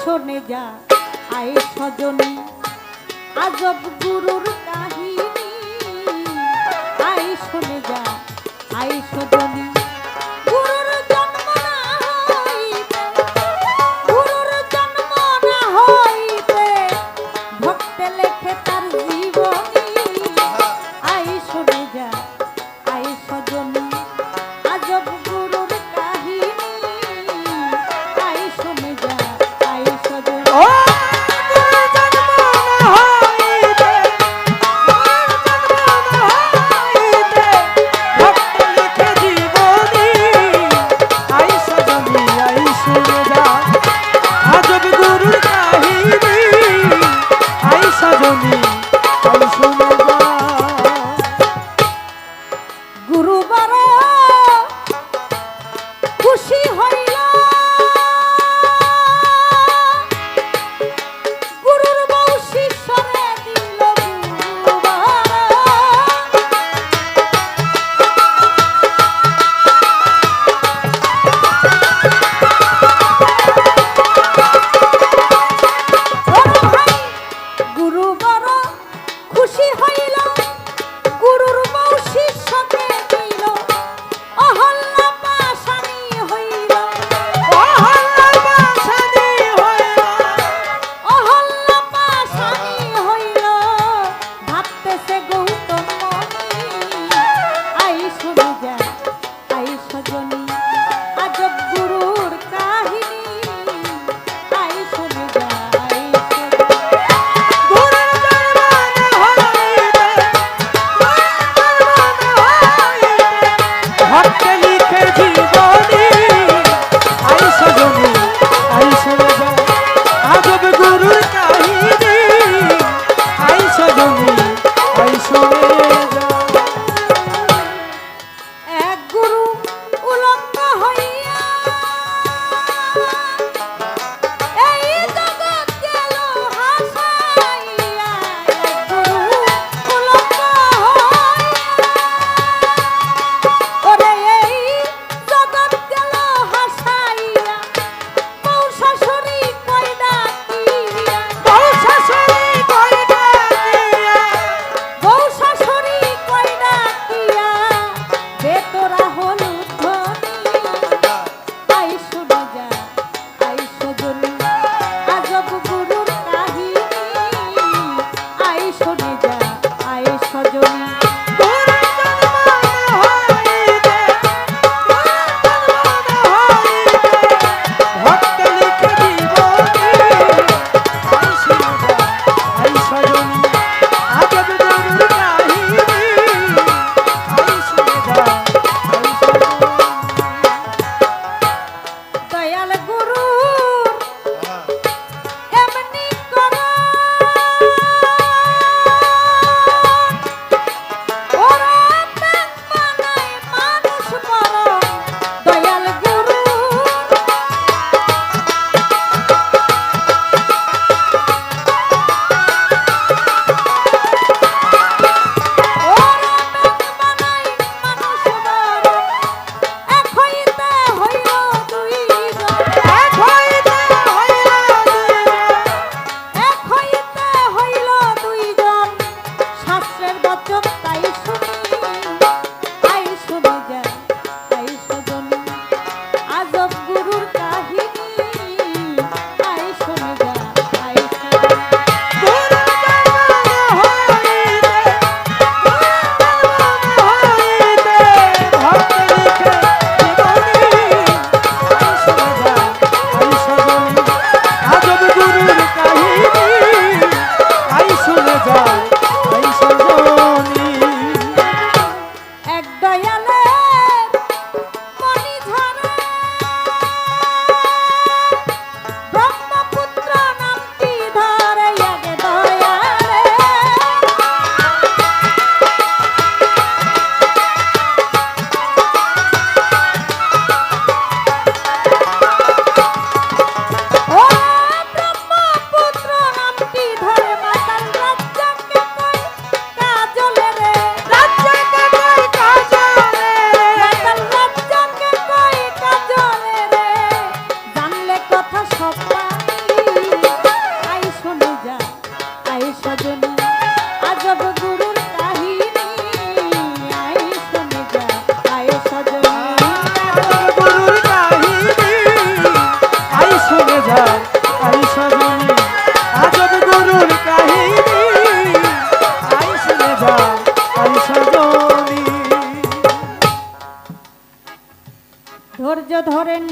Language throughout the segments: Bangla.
শোনে যা আয় সজনী। আজব গুরুর কাহিনী আয় শোনে যা আয় সজনী।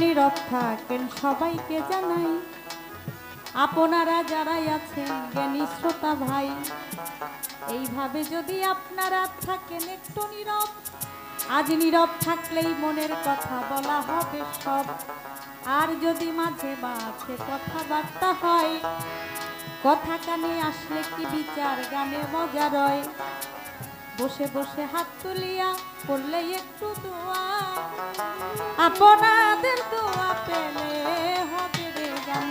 নীরব থাকেন সবাইকে জানাই। আপনারা যারাই আছেন, জ্ঞানী শ্রোতা ভাই, এইভাবে যদি আপনারা থাকেন একটু নীরব, আজ নীরব থাকলেই মনের কথা বলা হবে সব। আর যদি মাঝে মাঝে কথাবার্তা হয়, কথা কানে আসলে কি বিচার, গানে মজা রয়? বসে বসে হাত তুলিয়া করলে একটু দোয়া, আপনাদের দোয়া পেলে হবে রে গান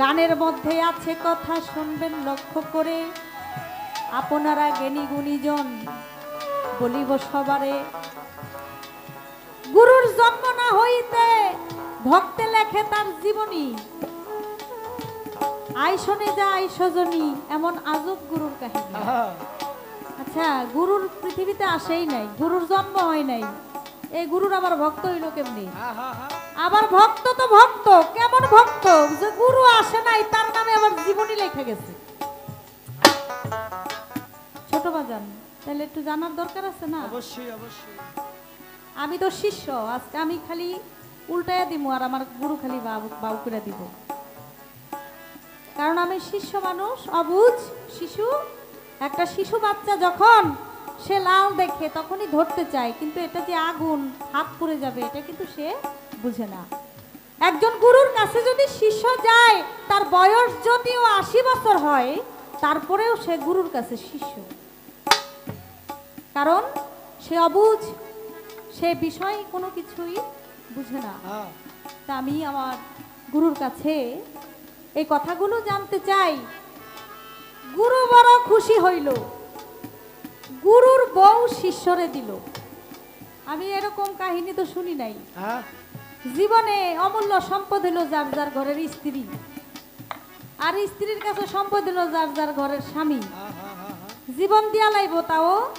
গানের মধ্যে আছে কথা, শুনবেন লক্ষ্য করে। আপনারা জ্ঞানী গুণীজন, বলিব সবারে, গুরুর জন্ম না হইতে ভক্তে লেখে তার জীবনী। আই শোনে যা আই সজনী এমন আজব গুরুর কাহিনী। আচ্ছা গুরুর পৃথিবীতে আসেই নাই গুরুর জন্ম হয় নাই। এই গুরুর আবার ভক্ত হইল কেমনি। আবার ভক্ত তো ভক্ত কেমন ভক্ত? যে গুরু আসে নাই তার নামে আবার জীবনী লেখা গেছে। ছোট বাজান তাহলে একটু জানার দরকার আছে না? অবশ্যই অবশ্যই। আমি তো শিষ্য আজকে আমি খালি উল্টায়া দিব আর আমার গুরু খালি বাবু বাবু করে দিব। কারণ আমি শিষ্য মানুষ অবুঝ শিশু। একটা শিশু বাচ্চা যখন সে লাল দেখে তখনই ধরতে চায় কিন্তু এটা যে আগুন হাত পুড়ে যাবে এটা কিন্তু সে বুঝে না। একজন গুরুর কাছে যদি শিষ্য যায় তার বয়স যদিও আশি বছর হয় তারপরেও সে গুরুর কাছে শিষ্য। কারণ সে অবুঝ সে বিষয় কোনো কিছুই বুঝে না। হ্যাঁ। তা আমি আমার গুরুর কাছে এই কথাগুলো জানতে চাই। গুরু বড় খুশি হইল। গুরুর বউ শিষ্যরে দিল। আমি এরকম কাহিনী তো শুনি নাই। হ্যাঁ? জীবনে অমূল্য সম্পদ হলো যার যার ঘরের স্ত্রী। আর স্ত্রীর কাছে সম্পদ হলো যার যার ঘরের স্বামী। হ্যাঁ, হ্যাঁ। জীবন দিয়া লাইব তাও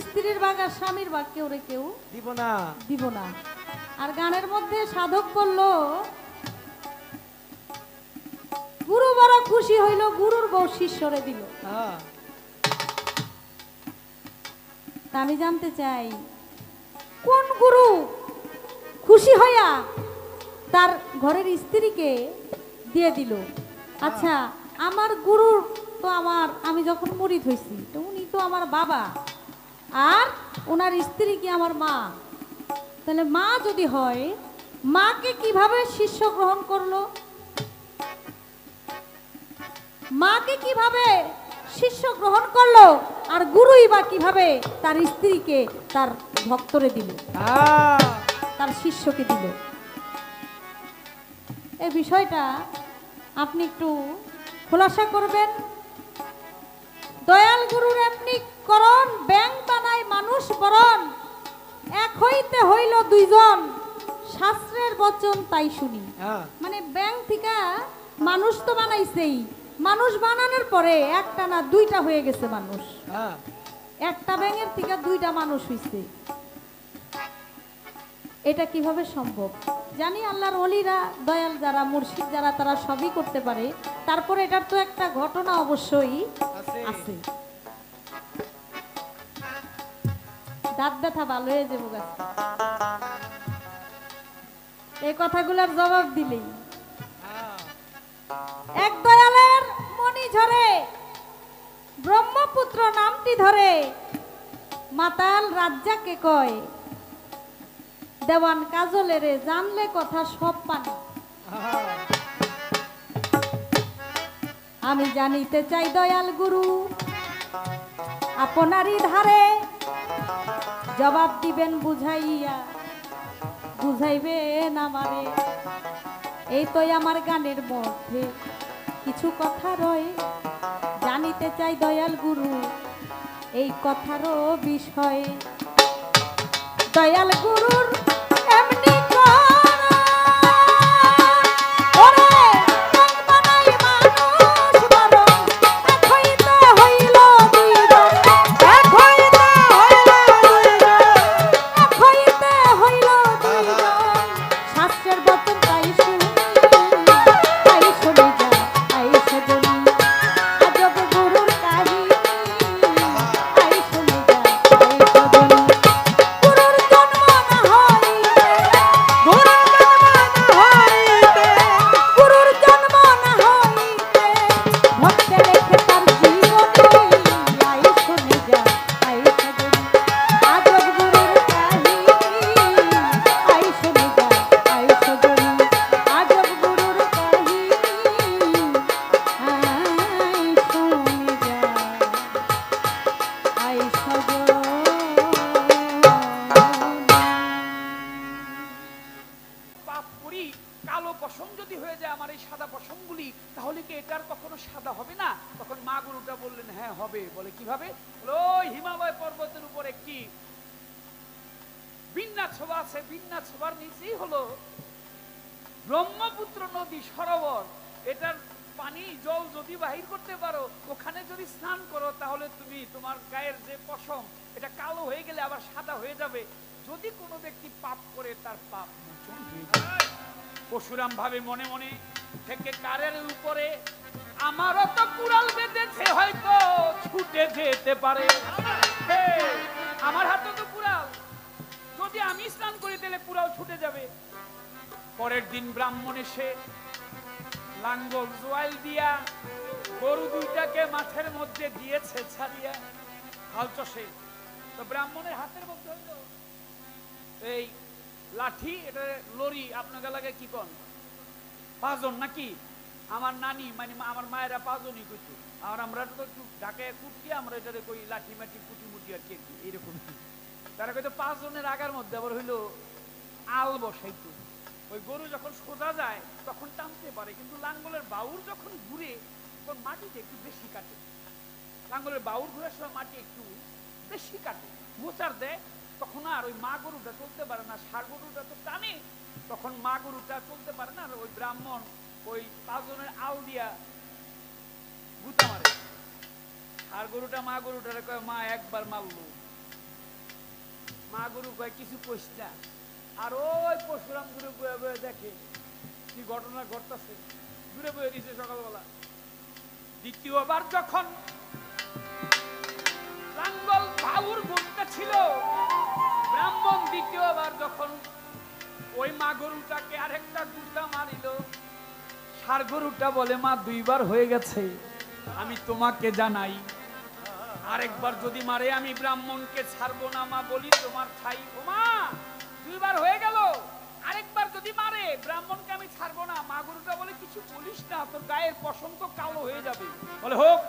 স্ত্রীর বাগ আর স্বামীর বাগ কেউ রে কেউ দিব না। দিব না। আর গানের মধ্যে সাধক বলল গুরু বড় খুশি হইল গুরুর বউ শিষ্যরে দিল। হ্যাঁ। আমি জানতে চাই কোন গুরু খুশি হইয়া তার ঘরের স্ত্রীকে দিয়ে দিল? আচ্ছা আমার গুরুর তো আমার আমি যখন মুড়িদ হয়েছি তো উনি তো আমার বাবা আর ওনার স্ত্রী কি আমার মা? তাহলে মা যদি হয় মাকে কীভাবে শিষ্য গ্রহণ করল? মাকে কীভাবে শিষ্য গ্রহণ করল আর গুরুই বা কীভাবে তার স্ত্রীকে তার ভক্তরে দিল? তার শিষ্যকে দিল। এই বিষয়টা আপনি একটু খোলাসা করবেন। দয়াল গুরুর এমনি করণ ব্যাং বানায় মানুষ বরণ। এক হইতে হইল দুইজন। শাস্ত্রের বচন তাই শুনি। হ্যাঁ। মানে ব্যাং থেকে মানুষ তো বানাইছেই। মানুষ বানানোর পরে একটা না দুইটা হয়ে গেছে মানুষ। হ্যাঁ। একটা ব্যাঙের থেকে দুইটা মানুষ হইছে। এটা কীভাবে সম্ভব? জানি আল্লাহর অলিরা দয়াল যারা মুর্শিদ যারা তারা সবই করতে পারে। তারপরে এটার তো একটা ঘটনা অবশ্যই আছে। আছে। দাঁত ব্যথা ভালো হয়ে যাব গাছ। এই কথাগুলোর জবাব দিলেই। ঝরে ব্রহ্মপুত্র নামটি ধরে। মাতাল রাজ্জাকে কয়, দেওয়ান কাজলেরে জানলে কথা সব পানি। আমি জানিতে চাই দয়াল গুরু, আপনারই ধারে জবাব দিবেন বুঝাইয়া। বুঝাইবেন আমারে, এই তো আমার গানের মধ্যে। কিছু কথা রয় জানিতে চাই দয়াল গুরু এই কথারও বিষয়ে। দয়াল গুরুর হিমালয় পর্বতের উপর একটি বিন্যাস ছোবা আছে, বিন্যাস ছোবার নিচেই হলো ব্রহ্মপুত্র নদী সরোবর। এটার পানি, জল যদি বাহির করতে পারো, ওখানে যদি স্নান করো, তাহলে তুমি তোমার গায়ের যে পশম, এটা কালো হয়ে গেলে আবার সাদা হয়ে যাবে। যদি কোনো ব্যক্তি পাপ করে, তার পাপ মোচন পশুরাম ভাবে মনে মনে থেকে কারের উপরে আমারও তো কুড়াল বেঁধেছে, হয়তো ছুটে যেতে পারে। আমার হাতে তো কুড়াল। যদি আমি স্নান করি, তাহলে কুড়াল ছুটে যাবে। পরের দিন ব্রাহ্মণ এসে লাঙ্গল জোয়াল দিয়া গরু দুইটাকে মাঠের মধ্যে দিয়েছে, ছাড়িয়া হাল চষে। তো ব্রাহ্মণের হাতের মধ্যে হইল। এই লাঠি, এটা লরি, আপনাকে লাগে কি কন? পাঁচজন নাকি? আমার নানি মানে আমার মায়েরা পাঁচজনই কইতো আর আমরা তো একটু ঢাকায় কুটকি আমরা এটারে কই লাঠি মাটি কুটি মুটি আর কি আর কি, এইরকম তারা কইতো পাঁচজনের আগার মধ্যে আবার হইল আল বসাইতো। ওই গরু যখন সোজা যায় তখন টানতে পারে কিন্তু লাঙ্গলের বাউর যখন ঘুরে তখন মাটিতে একটু বেশি কাটে। লাঙ্গলের বাউর ঘুরে সময় মাটি একটু বেশি কাটে। মোচার দেয় তখন আর ওই মা গরুটা চলতে পারে না ষাড় গরুটা তো টানে তখন মা গরুটা চলতে পারে না আর ওই ব্রাহ্মণ ওই পাঁচজনের আল দিয়া গুতা মারে। আর গরুটা, মা গরুটারে কয়, মা, একবার মারলো। মা গরু কয়, কিছু কইস আর ওই পরশুরাম দূরে বয়ে বয়ে দেখে কি ঘটনা ঘটতেছে। দূরে বয়ে দিছে সকালবেলা। দ্বিতীয়বার যখন লাঙ্গল বাউর ঘুরতে ছিল, ব্রাহ্মণ দ্বিতীয়বার যখন ওই মা গরুটাকে আরেকটা গুটা মারিল সার গরুটা বলে, মা, দুইবার হয়ে গেছে, আমি তোমাকে জানাই। আরেকবার যদি মারে, আমি ব্রাহ্মণকে ছাড়বো না, মা, বলি তোমার ছাই ও মা, দুইবার হয়ে গেল। আরেকবার যদি মারে, ব্রাহ্মণকে আমি ছাড়বো না। মা, গরুটা বলে, কিছু বলিস না, তোর গায়ের পশম তো কালো হয়ে যাবে। বলে, হোক।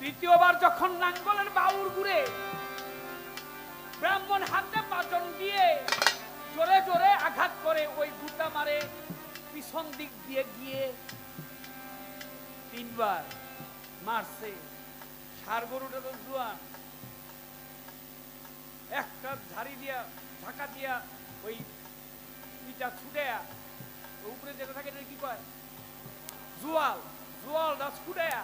তৃতীয়বার যখন নাঙ্গলের বাউর ঘুরে, ব্রাহ্মণ হাতে পাচন দিয়ে জোরে জোরে আঘাত করে, ওই গুটা মারে। পিছন দিক দিয়ে গিয়ে তিনবার মারছে ষাড় গরুটা তো জুয়ান। একটা ঝাড়ি দিয়া ঢাকা দিয়া ওই ইটা ছুটায়া উপরে যেটা থাকে কি কয়? জুয়াল, জুয়ালটা ছুটায়া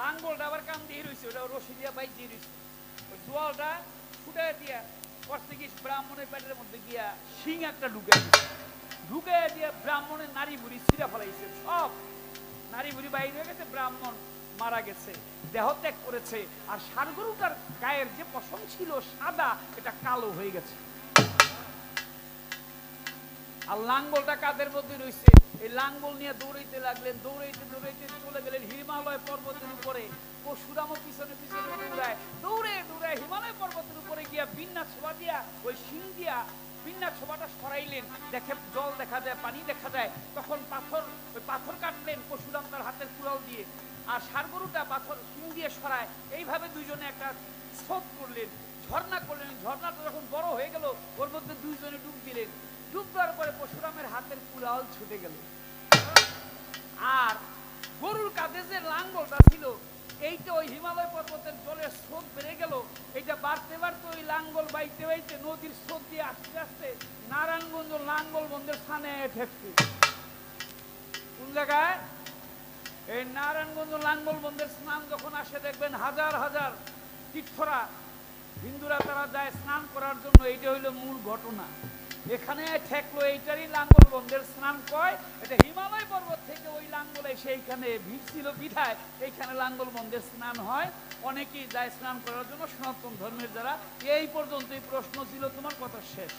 লাঙ্গলটা আবার কাম দিয়ে রয়েছে ওটা রশি দিয়া বাইক দিয়ে রয়েছে ওই জোয়ালটা ছুটে দিয়া করতে গিয়ে ব্রাহ্মণের পেটের মধ্যে গিয়া শিং একটা ঢুকে ঢুকে দিয়ে ব্রাহ্মণের নারী বুড়ি ছিঁড়া ফেলাইছে। সব নারী বুড়ি গেছে, ব্রাহ্মণ মারা গেছে দেহ ত্যাগ করেছে। আর সারগরুটার গায়ের যে পশম ছিল সাদা, এটা কালো হয়ে গেছে। আর লাঙ্গলটা কাদের মধ্যে রয়েছে এই লাঙ্গল নিয়ে দৌড়াইতে লাগলেন, দৌড়াইতে দৌড়াইতে চলে গেলেন হিমালয় পর্বতের উপরে। পরশুরামও পিছনে পিছনে দৌড়ায় দৌড়ে দৌড়ায় হিমালয় পর্বতের উপরে গিয়া বিন্না ছোবা দিয়া ওই শিং দিয়া বিন্না ছোবাটা সরাইলেন। দেখে জল দেখা যায়, পানি দেখা যায়। তখন পাথর, ওই পাথর কাটলেন পরশুরাম তার হাতের কুড়াল দিয়ে। আর সারগরুটা পাথর শিং দিয়ে সরায়। এইভাবে দুইজনে একটা স্রোত করলেন, ঝর্ণা করলেন। ঝর্ণাটা যখন বড় হয়ে গেল, ওর মধ্যে দুইজনে ডুব দিলেন। ডুব দেওয়ার পরে পশুরামের হাতের কুড়াল ছুটে গেল। আর গরুর কাঁধে যে লাঙ্গলটা ছিল এইটা ওই হিমালয় পর্বতের জলের স্রোত বেড়ে গেল। এইটা বাড়তে বাড়তে ওই লাঙ্গল বাইতে বাইতে নদীর স্রোত দিয়ে নারায়ণগঞ্জ স্থানে ঠেকছে কোন জায়গায়? এই নারায়ণগঞ্জ লাঙ্গল বন্ধের স্নান যখন আসে, দেখবেন হাজার হাজার তীর্থরা, হিন্দুরা তারা যায় স্নান করার জন্য। এইটা হইল মূল ঘটনা। এখানে ঠেকলো এইটারই লাঙ্গল বন্ধের স্নান কয়। এটা হিমালয় পর্বত থেকে ওই লাঙ্গলে সেইখানে ভিড় ছিল বিধায় এইখানে লাঙ্গল বন্ধের স্নান হয়। অনেকেই যায় স্নান করার জন্য, সনাতন ধর্মের যারা। এই পর্যন্ত এই প্রশ্ন ছিল, তোমার কথা শেষ।